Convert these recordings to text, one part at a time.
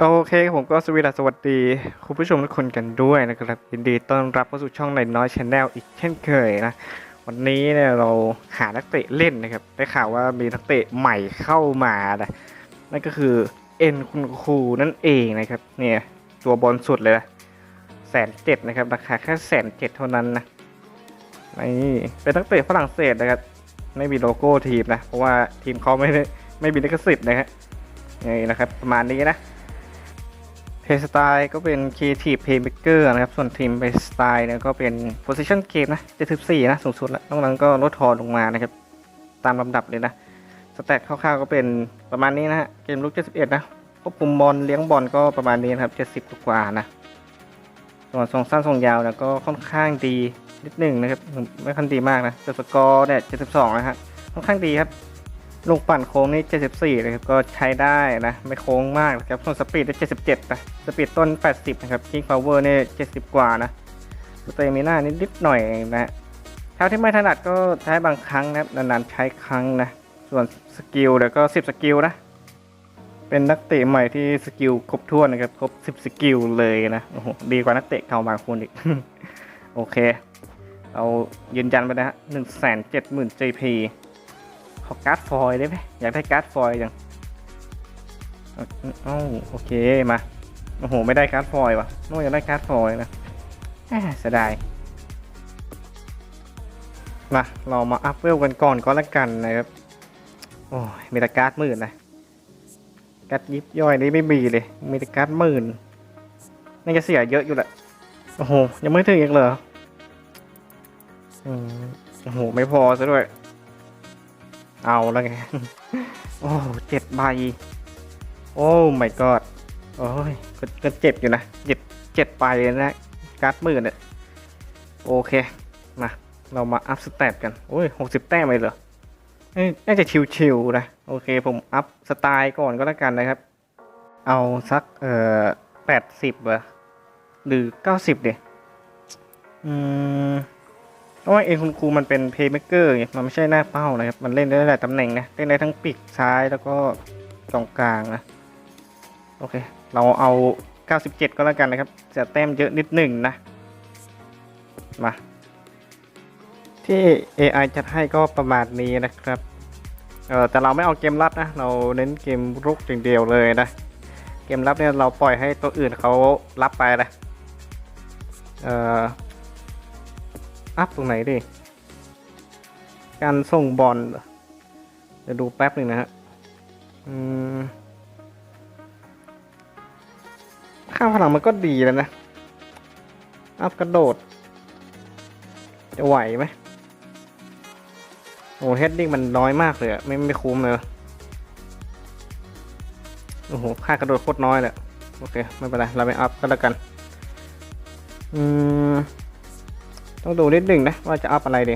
โอเคผมก็สวีดัสสวัสดี คุณผู้ชมทุกคนกันด้วยนะครับยินดีต้อนรับเข้าสู่ช่องในน้อยชาแนลอีกเช่นเคยนะ วันนี้เนี่ยเราหานักเตะเล่นนะครับ ได้ข่าวว่ามีนักเตะใหม่เข้ามานะนั่นก็คือเอ็นคุณครูนั่นเองนะครับ เนี่ยตัวบอลสุดเลยนะแสนเจ็ดนะครับราคาแค่แสนเจ็ดเท่านั้นนะนี่เป็นนักเตะฝรั่งเศสนะครับ ไม่มีโลโก้ทีมนะ เพราะว่าทีมเขาไม่ได้ไม่มีลิขสิทธิ์นะฮะนี่นะครับประมาณนี้นะ เพย์สไตล์ก็เป็น Creative Playmaker นะครับ ส่วนทีมเพย์สไตล์เนี่ยก็เป็น Position Game นะ74นะ สูงสุดแล้วนอกนั้นก็ลดทอนลงมานะครับ ตามลำดับเลยนะ สแตทคร่าวๆก็เป็นประมาณนี้นะฮะ เกมลุก71นะควบคุมบอลเลี้ยงบอลก็ประมาณนี้นะครับ70กว่านะ ส่วนทรงสั้นทรงยาวนี่ยก็ค่อนข้างดีนิดหนึ่งนะครับ ไม่ค่อนดีมากนะแต่สกอร์เนี่ย72นะฮะ ค่อนข้างดีครับ ลูกปั่นโค้งนี่ 74เลยครับ ก็ใช้ได้นะ ไม่โค้งมากนะครับ ส่วนสปีดได้ 77 นะ สปีดต้น 80 นะครับคิงพาวเวอร์นี่70 กว่านะสเตมิน่านิดนิดหน่อยนะเท่าที่ไม่ถนัดก็ใช้บางครั้งนะนานๆใช้ครั้งนะ ส่วนสกิลเดี๋ยวก็ 10 สกิลนะ เป็นนักเตะใหม่ที่สกิลครบถ้วนนะครับ ครบ 10 สกิลเลยนะ โอ้โห ดีกว่านักเตะเก่าบางคนอีก โอเค เรายืนยันไปนะฮะ170,000 JP ขอการ์ดฟอยได้ไหมอยากได้การ์ดฟอยจังอ้าโอเคมาโอ้โหไม่ได้การ์ดฟอยว่ะโน้อยากได้การ์ดฟอยนะแหมเสียดายมาเรามาอัพเวลกันก่อนก็แล้วกันนะครับโอ้ยมีแต่การ์ดหมื่นนะการ์ดยิบย่อยนี่ไม่มีเลยมีแต่การ์ดหมื่นน่าจะเสียเยอะอยู่แหละโอ้โหยังไม่ถึงอีกเหรออืมโอ้โหไม่พอซะด้วย เอาแล้วไง โอ้เจ็ดใบ โอ้ my god โอ้ยก็เจ็บอยู่นะเจ็ดเจ็ดใบเลยนะ การ์ดมื่นเนี่ยโอเค มา เรามาอัพสเตตกัน โอ้ยหกสิบแต้มเลยเหรอเอ้ยน่าจะชิวๆนะ โอเค ผมอัพสไตล์ก่อนก็แล้วกันนะครับ เอาสัก เอ่อแปดสิบเหรอหรือเก้าสิบเดียอืม เพราะว่าเองคุณครูมันเป็นเพย์เม k เกอร์ไงมันไม่ใช่หน้าเป้านะครับ มันเล่นได้หลายตำแหน่งนะ เล่นได้ทั้งปีกซ้ายแล้วก็ตรงกลางนะ โอเค เราเอา 97 ก็แล้วกันนะครับจะแต้มเยอะนิดหนึ่งนะ มา ที่ AI จัดให้ก็ประมาณนี้นะครับเออแต่เราไม่เอาเกมรับนะ เราเน้นเกมรุกอย่างเดียวเลยนะ เกมรับเนี่ยเราปล่อยให้ตัวอื่นเขารับไปนะเอ่อ อัพตรงไหนดิ การส่งบอลเหรอเดี๋ยวดูแป๊บหนึ่งนะฮะอืมค่าพลังมันก็ดีแล้วนะ อัพกระโดด จะไหวไหมโอ้เฮดดิ้งมันน้อยมากเลยอะไม่ไม่คุ้มเลย โอ้โหค่ากระโดดโคตรน้อยเลย โอเค ไม่เป็นไร เราไปอัพก็แล้วกัน อืม ต้องดูนิดหนึ่งนะว่าจะอัพอะไรดี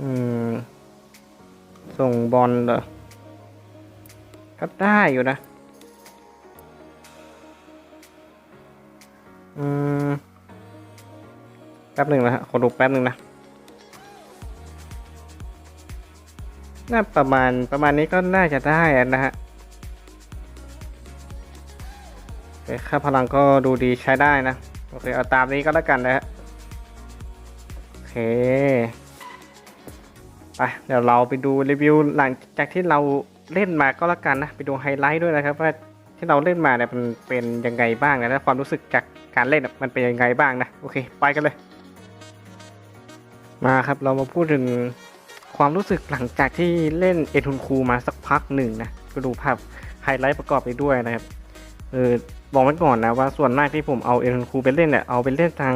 อืม ส่งบอลเหรอก็ได้อยู่นะอืม แป๊บหนึ่งนะฮะขอดูแป๊บหนึ่งนะ น่าประมาณประมาณนี้ก็น่าจะได้อะนะฮะ คค่าพลังก็ดูดีใช้ได้นะ โอเค เอาตามนี้ก็แล้วกันนะฮะโอเค ไป เดี๋ยวเราไปดูรีวิวหลังจากที่เราเล่นมาก็แล้วกันนะ ไปดูไฮไลท์ด้วยนะครับว่าที่เราเล่นมาเนี่ยมันเป็นยังไงบ้างนะและความรู้สึกจากการเล่นมันเป็นยังไงบ้างนะ โอเค ไปกันเลย มาครับ เรามาพูดถึงความรู้สึกหลังจากที่เล่นเอทุนคูมาสักพักหนึ่งนะ ก็ดูภาพไฮไลท์ประกอบไปด้วยนะครับ เออ บอกไว้ก่อนนะว่าส่วนมากที่ผมเอาเอรนคูไปเล่นเนี่ยเอาไปเล่นทาง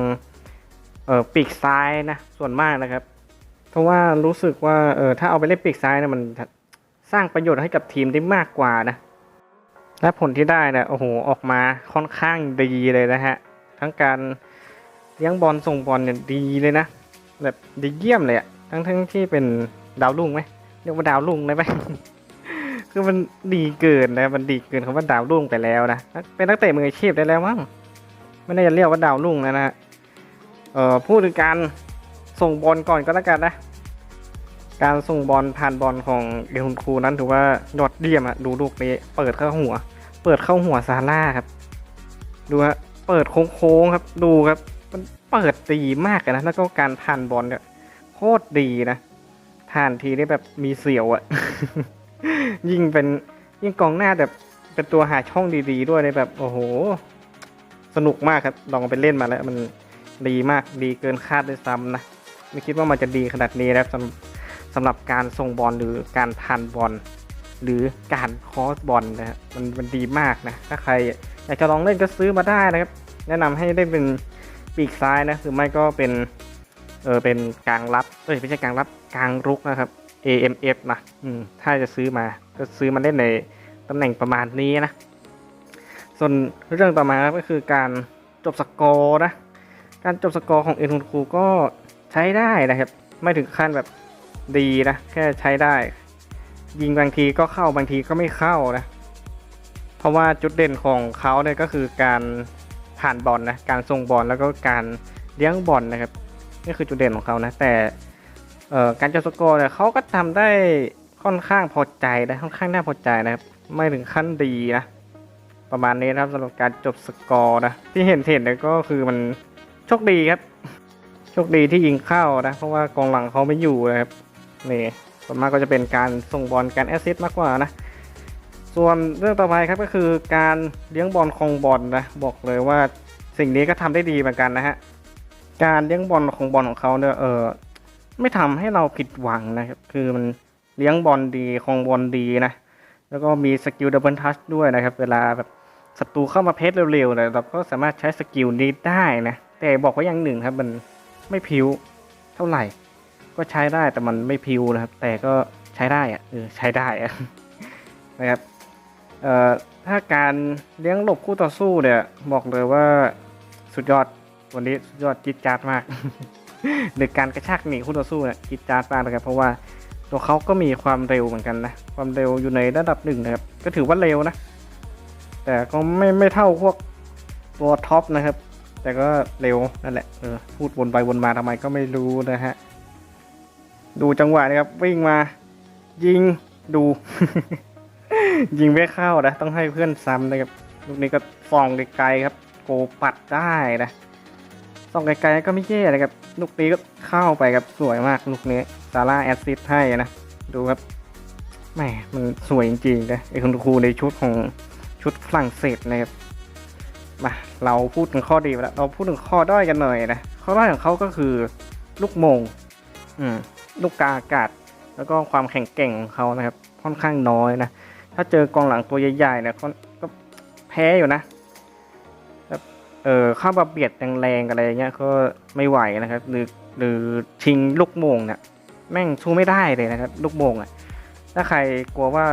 เออปีกซ้ายนะส่วนมากนะครับ เพราะว่ารู้สึกว่าเออถ้าเอาไปเล่นปีกซ้ายนะมันสร้างประโยชน์ให้กับทีมได้มากกว่านะ และผลที่ได้เนี่ยโอ้โหออกมาค่อนข้างดีเลยนะฮะ ทั้งการเลี้ยงบอลส่งบอลเนี่ยดีเลยนะ แบบดีเยี่ยมเลยอะทั้งทั้งที่เป็นดาวรุ่งไหมเรียกว่าดาวรุ่งได้ไหม คือมันดีเกินนะมันดีเกินคำว่าดาวรุ่งไปแล้วนะเป็นนักเตะมืออาชีพได้แล้วมั้งไม่น่าจะเรียกว่าดาวรุ่งแล้วนะฮะเอ่อพูดถึงการส่งบอลก่อนก็แล้วกันนะ การส่งบอลผ่านบอลของเอลคูนั้นถือว่ายอดเยี่ยมอะดูลูกนี้เปิดเข้าหัว เปิดเข้าหัวซาร่าครับ ดูฮะเปิดโค้งๆครับ ดูครับมันเปิดดีมากเลยนะแล้วก็การผ่านบอลเนี่ยโคตรดีนะผ่านทีได้แบบมีเสียวอะ ยิ่งเป็นยิ่งกองหน้าแบบเป็นตัวหาช่องดี ๆ ด้วยในแบบ โอ้โห สนุกมากครับ ลองไปเล่นมาแล้ว มันดีมากดีเกินคาดด้วยซ้ำนะ ไม่คิดว่ามันจะดีขนาดนี้นะครับสำหรับการส่งบอลหรือการผ่านบอลหรือการคอสบอลนะฮะมันมันดีมากนะ ถ้าใครอยากจะลองเล่นก็ซื้อมาได้นะครับ แนะนำให้ได้เป็นปีกซ้ายนะหรือไม่ก็เป็นเออเป็นกลางรับเอ้ยไม่ใช่กลางรับกลางรุกนะครับ AMF นะอืมถ้าจะซื้อมาก็ซื้อมาเล่นในตำแหน่งประมาณนี้นะ ส่วนเรื่องต่อมาก็คือการจบสกอร์นะ การจบสกอร์ของเอ็นคุณครูก็ใช้ได้นะครับ ไม่ถึงขั้นแบบดีนะ แค่ใช้ได้ ยิงบางทีก็เข้าบางทีก็ไม่เข้านะ เพราะว่าจุดเด่นของเขาเนี่ยก็คือการผ่านบอลนะการส่งบอลแล้วก็การเลี้ยงบอลนะครับ นี่คือจุดเด่นของเขานะ แต่ การจบสกอร์เนี่ยเขาก็ทำได้ค่อนข้างพอใจนะค่อนข้างน่าพอใจนะครับ ไม่ถึงขั้นดีนะ ประมาณนี้นะครับสำหรับการจบสกอร์นะที่เห็นเห็นเนี่ยก็คือมันโชคดีครับโชคดีที่ยิงเข้านะ เพราะว่ากองหลังเขาไม่อยู่นะครับนี่ส่วนมากก็จะเป็นการส่งบอลการแอสซิสต์มากกว่านะส่วนเรื่องต่อไปครับก็คือการเลี้ยงบอลคองบอลนะบอกเลยว่าสิ่งนี้ก็ทำได้ดีเหมือนกันนะฮะการเลี้ยงบอลของบอลของเขาเนี่ยเออ ไม่ทำให้เราผิดหวังนะครับ คือมันเลี้ยงบอลดีคองบอลดีนะ แล้วก็มีสกิลดับเบิลทัชด้วยนะครับ เวลาแบบศัตรูเข้ามาเพชรเร็วๆเนี่ยเราก็สามารถใช้สกิลนี้ได้นะ แต่บอกว่าอย่างหนึ่งครับ มันไม่พิวเท่าไหร่ ก็ใช้ได้แต่มันไม่พิวนะครับ แต่ก็ใช้ได้อะเออใช้ได้อะนะครับเอ่อถ้าการเลี้ยงหลบคู่ต่อสู้เนี่ยบอกเลยว่าสุดยอดวันนี้สุดยอดจิตจาดมาก หรือการกระชากหนีคู่ต่อสู้เนี่ยจิตจาดมากนะครับ เพราะว่าตัวเขาก็มีความเร็วเหมือนกันนะ ความเร็วอยู่ในระดับหนึ่งนะครับ ก็ถือว่าเร็วนะ แต่ก็ไม่ไม่เท่าพวกตัวท็อปนะครับ แต่ก็เร็วนั่นแหละ เออ พูดวนไปวนมาทำไมก็ไม่รู้นะฮะ ดูจังหวะนะครับวิ่งมา ยิงดู ยิงไม่เข้านะ ต้องให้เพื่อนซ้ำนะครับ ลูกนี้ก็ฟองไกลๆครับ โกปัดได้นะ ส่องไกลๆก็ไม่แย่นะครับ ลูกนี้ก็เข้าไปครับสวยมากลูกนี้ซาร่าแอสซิสให้นะ ดูครับแหมมันสวยจริงๆนะไอ้คุณครูในชุดของชุดฝรั่งเศสนะครับมาเราพูดถึงข้อดีไปแล้วเราพูดถึงข้อด้อยกันหน่อยนะข้อด้อยของเขาก็คือลูกมงอืมลูกกาอากาศ แล้วก็ความแข็งแกร่งของเขานะครับ ค่อนข้างน้อยนะถ้าเจอกองหลังตัวใหญ่ๆเนี่ยก็ก็แพ้อยู่นะ เออเข้ามาเบียดแรงๆอะไรเงี้ยก็ไม่ไหวนะครับ หรือหรือชิงลูกโมงเนี่ยแม่งสู้ไม่ได้เลยนะครับ ลูกโมงอะถ้าใครกลัวว่า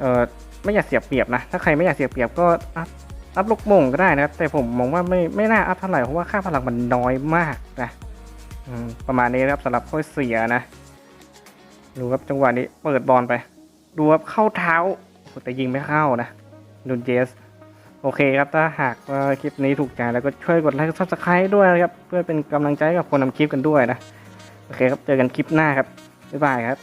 เออไม่อยากเสียเปรียบนะถ้าใครไม่อยากเสียเปรียบก็อัพอัพลูกโมงก็ได้นะครับ แต่ผมมองว่าไม่ไม่น่าอัพเท่าไหร่เพราะว่าค่าพลังมันน้อยมากนะประมาณนี้นะครับสำหรับข้อเสียนะดูครับจังหวะนี้เปิดบอลไปดูครับเข้าเท้าแต่ยิงไม่เข้านะนุนเจส โอเคครับถ้าหากว่าคลิปนี้ถูกใจแล้วก็ช่วยกดไลค์ซับสไครต์ด้วยนะครับ เพื่อเป็นกำลังใจกับคนทำคลิปกันด้วยนะ โอเคครับ เจอกันคลิปหน้าครับ บ๊ายบายครับ